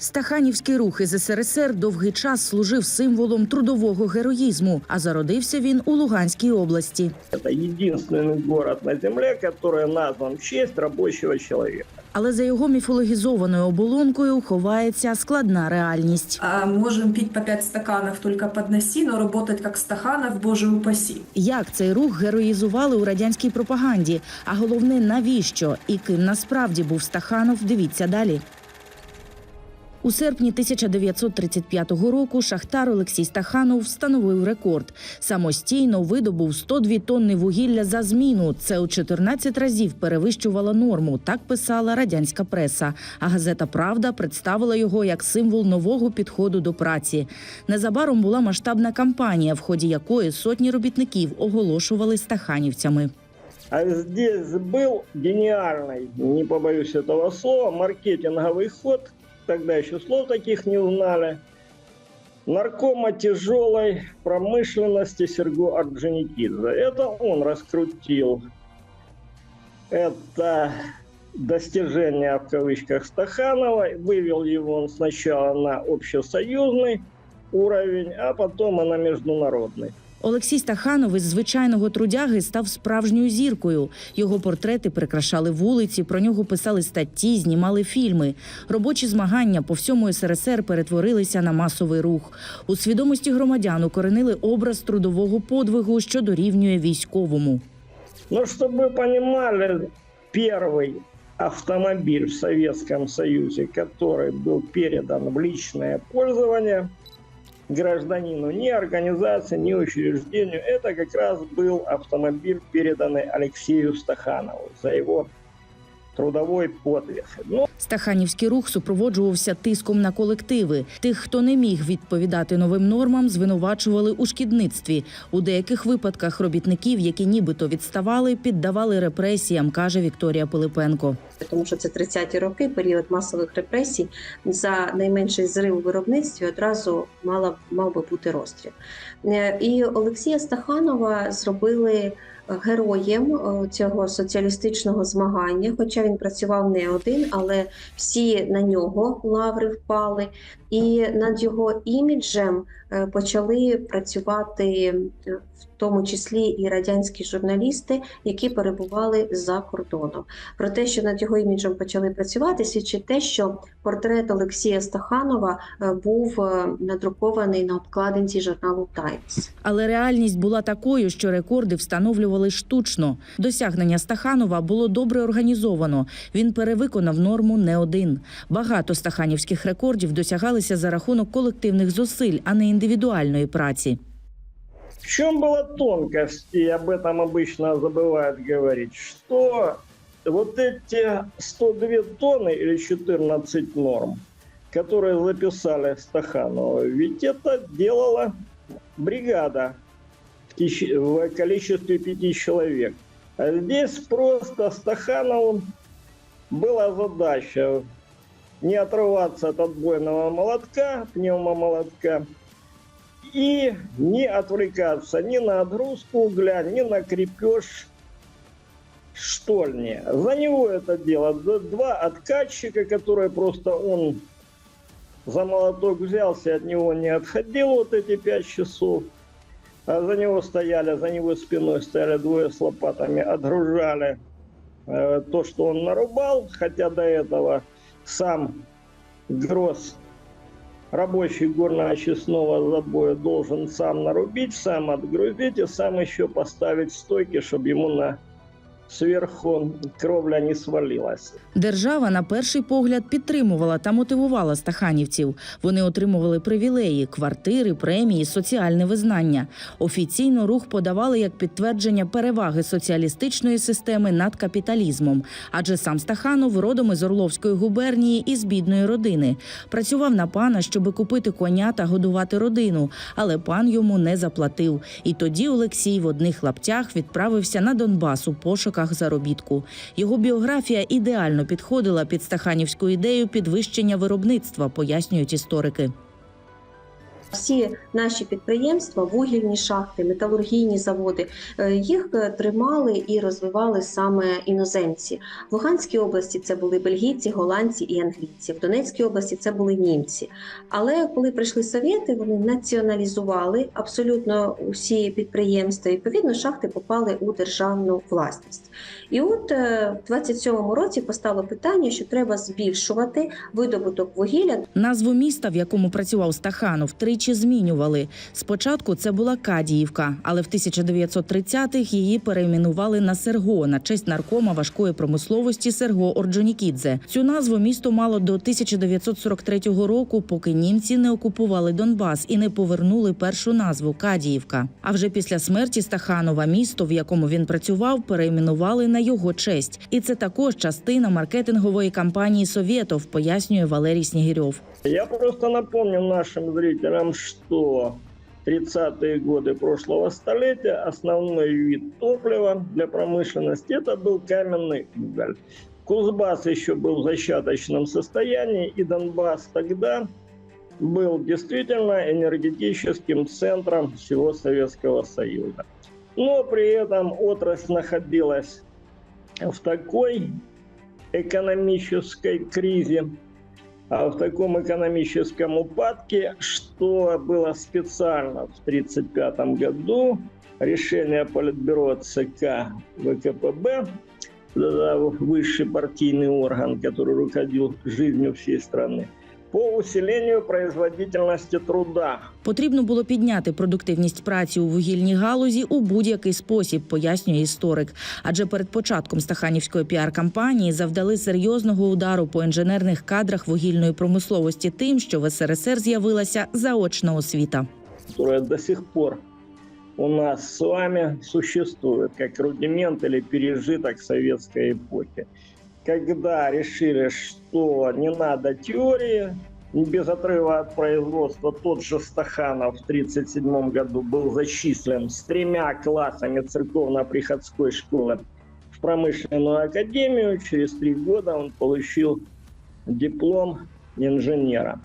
Стаханівський рух із СРСР довгий час служив символом трудового героїзму, а зародився він у Луганській області. Это единственный город на земле, который назван в честь рабочего человека. Але за його міфологізованою оболонкою ховається складна реальність. А можем пить по пять стаканов только подноси, но работать как Стаханов, боже упаси. Як цей рух героїзували у радянській пропаганді? А головне, навіщо і ким насправді був Стаханов? Дивіться далі. У серпні 1935 року шахтар Олексій Стаханов встановив рекорд. Самостійно видобув 102 тонни вугілля за зміну. Це у 14 разів перевищувало норму. Так писала радянська преса. А газета Правда представила його як символ нового підходу до праці. Незабаром була масштабна кампанія, в ході якої сотні робітників оголошували стаханівцями. А здесь был гениальный, не побоюсь этого слова, маркетинговый ход. Тогда еще слов таких не узнали. Наркома тяжелой промышленности Серго Орджоникидзе. Это он раскрутил это достижение в кавычках Стаханова, вывел его он сначала на общесоюзный уровень, а потом и на международный. Олексій Стаханов із звичайного трудяги став справжньою зіркою. Його портрети прикрашали вулиці, про нього писали статті, знімали фільми. Робочі змагання по всьому СРСР перетворилися на масовий рух. У свідомості громадян укоренили образ трудового подвигу, що дорівнює військовому. Но чтобы вы понимали, первый автомобиль в Советском Союзе, который был передан в личное пользование гражданину, ни организации, ни учреждению, это как раз был автомобиль, переданный Алексею Стаханову за его трудовой подвиг. Ну, Стаханівський рух супроводжувався тиском на колективи. Тих, хто не міг відповідати новим нормам, звинувачували у шкідництві. У деяких випадках робітників, які нібито відставали, піддавали репресіям, каже Вікторія Пилипенко. тому що це 30-ті роки, період масових репресій. За найменший зрив у виробництві одразу мала мав би бути розстріл. Е, І Олексія Стаханова зробили героєм е, цього соціалістичного змагання, хоча він працював не один, але всі на нього лаври впали, і над його іміджем е, почали працювати е, в тому числі і радянські журналісти, які перебували за кордоном. Про те, що над його іміджем почали працювати, свідчить те, що портрет Олексія Стаханова е, був е, надрукований на обкладинці журналу Таймс. Але реальність була такою, що рекорди встановлювали штучно. Досягнення Стаханова було добре організовано. Він перевиконав норму не один. Багато стаханівських рекордів досягалися за рахунок колективних зусиль, а не індивідуальної праці. В чем была тонкость, и об этом обычно забывают говорить, что вот эти 102 тонны или 14 норм, которые записали Стаханова, ведь это делала бригада в, количестве пяти человек. А здесь просто Стаханову была задача не отрываться от отбойного молотка, пневмомолотка, и не отвлекаться ни на отгрузку угля, ни на крепеж штольни. За него это дело два откатчика, которые просто он за молоток взялся, от него не отходил вот эти пять часов. А за него стояли, за него спиной стояли двое с лопатами, отгружали э, то, что он нарубал, хотя до этого сам гроз рабочий горно-очистного забоя должен сам нарубить, сам отгрузить и сам еще поставить стойки, чтобы ему на сверху кровля не свалилась. Держава на перший погляд підтримувала та мотивувала стаханівців. Вони отримували привілеї, квартири, премії, соціальне визнання. Офіційно рух подавали як підтвердження переваги соціалістичної системи над капіталізмом. Адже сам Стаханов родом із Орловської губернії із бідної родини. Працював на пана, щоби купити коня та годувати родину, але пан йому не заплатив. І тоді Олексій в одних лаптях відправився на Донбас у пошуках заробітку. Його біографія ідеально підходила під стаханівську ідею підвищення виробництва, пояснюють історики. Всі наші підприємства, вугільні шахти, металургійні заводи, е, їх е, тримали і розвивали саме іноземці. В Луганській області це були бельгійці, голландці і англійці. В Донецькій області це були німці. Але коли прийшли совєти, вони націоналізували абсолютно усі підприємства. І, Відповідно, шахти попали у державну власність. І от е, в 27-му році постало питання, що треба збільшувати видобуток вугілля Назву міста, в якому працював Стаханов, тричі змінювали. Спочатку це була Кадіївка, але в 1930-х її перейменували на Серго на честь наркома важкої промисловості Серго Орджонікідзе. Цю назву місто мало до 1943 року, поки німці не окупували Донбас і не повернули першу назву Кадіївка. А вже після смерті Стаханова місто, в якому він працював, перейменували на його честь. І це також частина маркетингової кампанії Совєтов, пояснює Валерій Снігирьов. Я просто напомню нашим зрителям, что 30-е годы прошлого столетия основной вид топлива для промышленности это был каменный уголь. Кузбасс еще был в зачаточном состоянии, и Донбасс тогда был действительно энергетическим центром всего Советского Союза. Но при этом отрасль находилась в такой экономической кризе, а в таком экономическом упадке, что было специально в 1935 году решение Политбюро ЦК ВКПБ, тогда высший партийный орган, который руководил жизнью всей страны, по усилению производительности труда. Потрібно було підняти продуктивність праці у вугільній галузі у будь-який спосіб, пояснює історик. Адже перед початком стаханівської піар-кампанії завдали серйозного удару по інженерних кадрах вугільної промисловості тим, що в СРСР з'явилася заочна освіта. которая до сих пор у нас с вами существует как рудимент или пережиток советской эпохи. Когда решили, что не надо теории, без отрыва от производства, тот же Стаханов в 1937 году был зачислен с тремя классами церковно-приходской школы в промышленную академию. Через три года он получил диплом инженера.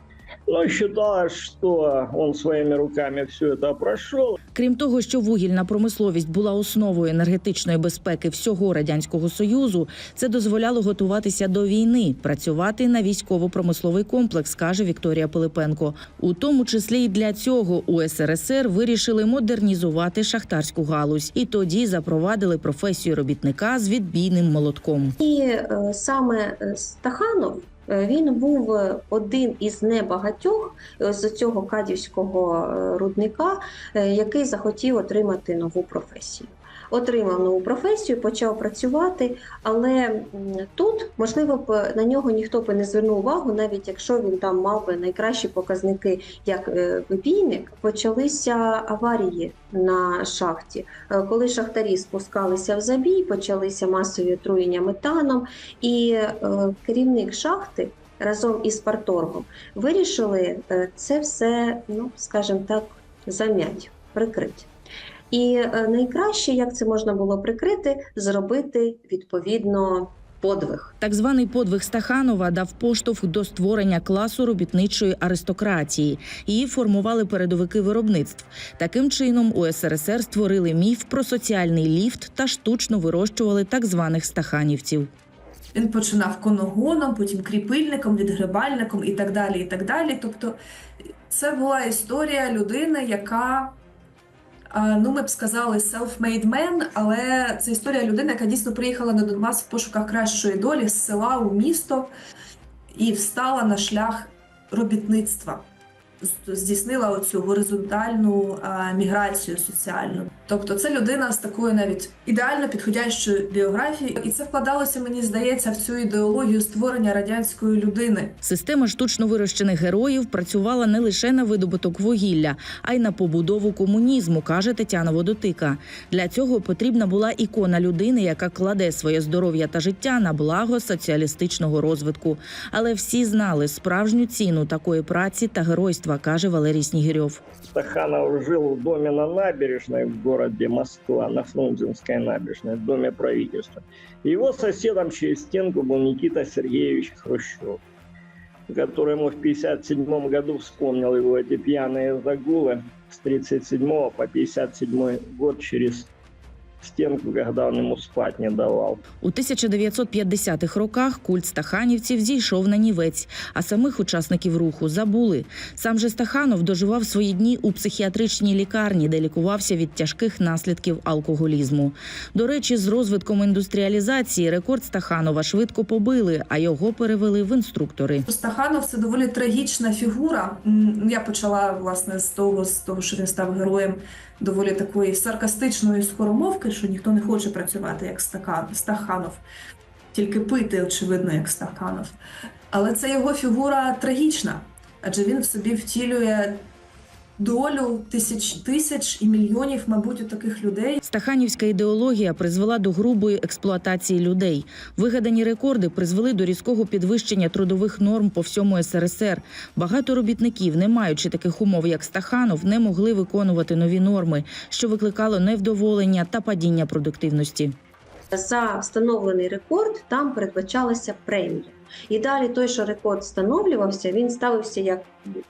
Но считалось, что он своими руками все это прошел. Крім того, що вугільна промисловість була основою енергетичної безпеки всього радянського союзу, це дозволяло готуватися до війни, працювати на військово-промисловий комплекс, каже Вікторія Пилипенко. У тому числі й для цього у СРСР вирішили модернізувати шахтарську галузь, і тоді запровадили професію робітника з відбійним молотком. І е, саме е, Стаханов він був е, один із небагатьох е, з цього кадівського е, рудника, е, який захотів отримати нову професію. Отримав нову професію, почав працювати, але тут, можливо, б на нього ніхто б не звернув увагу, навіть якщо він там мав би найкращі показники як е, вибійник, почалися аварії на шахті. Е, Коли шахтарі спускалися в забій, почалися масові отруєння метаном, і е, керівник шахти разом із парторгом вирішили це все, ну скажімо так, зам'ять, прикрити. І е, найкраще, як це можна було прикрити, зробити відповідно подвиг. Так званий подвиг Стаханова дав поштовх до створення класу робітничої аристократії. Її формували передовики виробництв. Таким чином у СРСР створили міф про соціальний ліфт та штучно вирощували так званих стаханівців. Він починав коногоном, потім кріпильником, відгребальником і так далі. і так далі. Тобто це була історія людини, яка, ну ми б сказали, self-made man, але це історія людини, яка дійсно приїхала на Донбас в пошуках кращої долі з села у місто і встала на шлях робітництва. Здійснила оцю горизонтальну міграцію соціальну. Тобто, це людина з такою навіть ідеально підходящою біографією, і це вкладалося, мені здається, в цю ідеологію створення радянської людини. Система штучно вирощених героїв працювала не лише на видобуток вугілля, а й на побудову комунізму, каже Тетяна Водотика. Для цього потрібна була ікона людини, яка кладе своє здоров'я та життя на благо соціалістичного розвитку. Але всі знали справжню ціну такої праці та геройства, каже Валерій Снігирьов. Стаханов жил в доме на набережной в городе Москва, на Фрунзенской набережной, в доме правительства. Его соседом через стенку был Никита Сергеевич Хрущев. который ему в 57 году вспомнил его эти пьяные загулы с 37 по 57 год через стенку, когда он ему спать не давал. У 1950-х роках культ стаханівців зійшов на нівець, а самих учасників руху забули. Сам же Стаханов доживав свої дні у психіатричній лікарні, де лікувався від тяжких наслідків алкоголізму. До речі, з розвитком індустріалізації рекорд Стаханова швидко побили, а його перевели в інструктори. Стаханов це доволі трагічна фігура. Я почала власне з того, з того, що він став героєм доволі такої саркастичної скоромовки, що ніхто не хоче працювати як Стакан, Стаханов, тільки пити, очевидно, як Стаханов. Але це його фігура трагічна, адже він в собі втілює долю тисяч тисяч і мільйонів, мабуть, у таких людей, Стаханівська ідеологія призвела до грубої експлуатації людей. Вигадані рекорди призвели до різкого підвищення трудових норм по всьому СРСР. Багато робітників, не маючи таких умов, як Стаханов, не могли виконувати нові норми, що викликало невдоволення та падіння продуктивності. За встановлений рекорд там передбачалася премія. І далі той, що рекорд встановлювався, він ставився як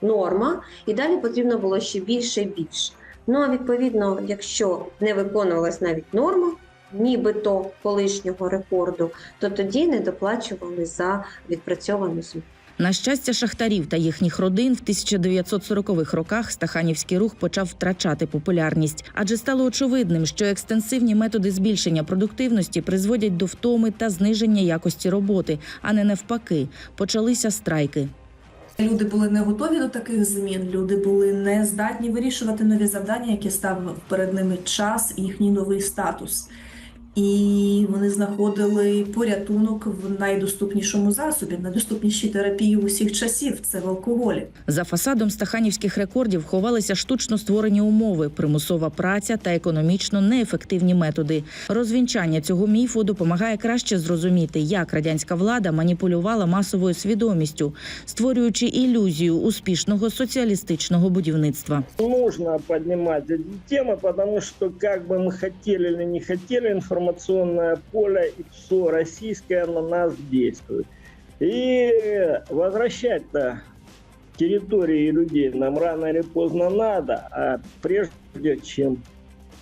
норма, і далі потрібно було ще більше і більше. Ну а відповідно, якщо не виконувалась навіть норма, нібито колишнього рекорду, то тоді не доплачували за відпрацьовану зміну. На щастя, шахтарів та їхніх родин в 1940-х роках стаханівський рух почав втрачати популярність, адже стало очевидним, що екстенсивні методи збільшення продуктивності призводять до втоми та зниження якості роботи, а не навпаки. Почалися страйки. Люди були не готові до таких змін. Люди були не здатні вирішувати нові завдання, які ставив перед ними час і їхній новий статус І вони знаходили порятунок в найдоступнішому засобі, найдоступнішій терапії усіх часів це в алкоголі. За фасадом стаханівських рекордів ховалися штучно створені умови, примусова праця та економічно неефективні методи. Розвінчання цього міфу допомагає краще зрозуміти, як радянська влада маніпулювала масовою свідомістю, створюючи ілюзію успішного соціалістичного будівництва. Нужно поднимать эти темы, потому что как бы мы хотели или не хотели, информационное поле и все российское на нас действует. И возвращать-то территории и людей нам рано или поздно надо, а прежде чем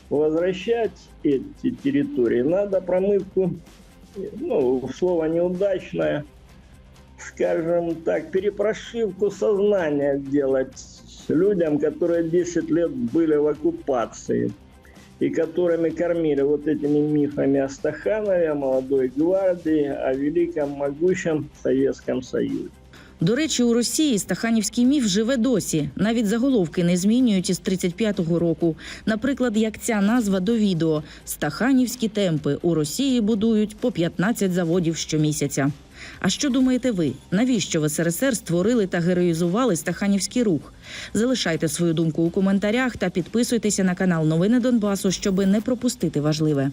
возвращать эти территории, надо промывку, ну, слово неудачное, скажем так, перепрошивку сознания делать людям, которые 10 лет были в оккупации и которыми кормили вот этими мифами о Стаханове, о молодой гвардии, о великом могучем Советском Союзе. До речі, у Росії стаханівський міф живе досі. Навіть заголовки не змінюють із 35-го року. Наприклад, як ця назва до відео Стаханівські темпи у Росії будують по 15 заводів щомісяця. А що думаєте ви? Навіщо в СРСР створили та героїзували стаханівський рух? Залишайте свою думку у коментарях та підписуйтеся на канал Новини Донбасу, щоби не пропустити важливе.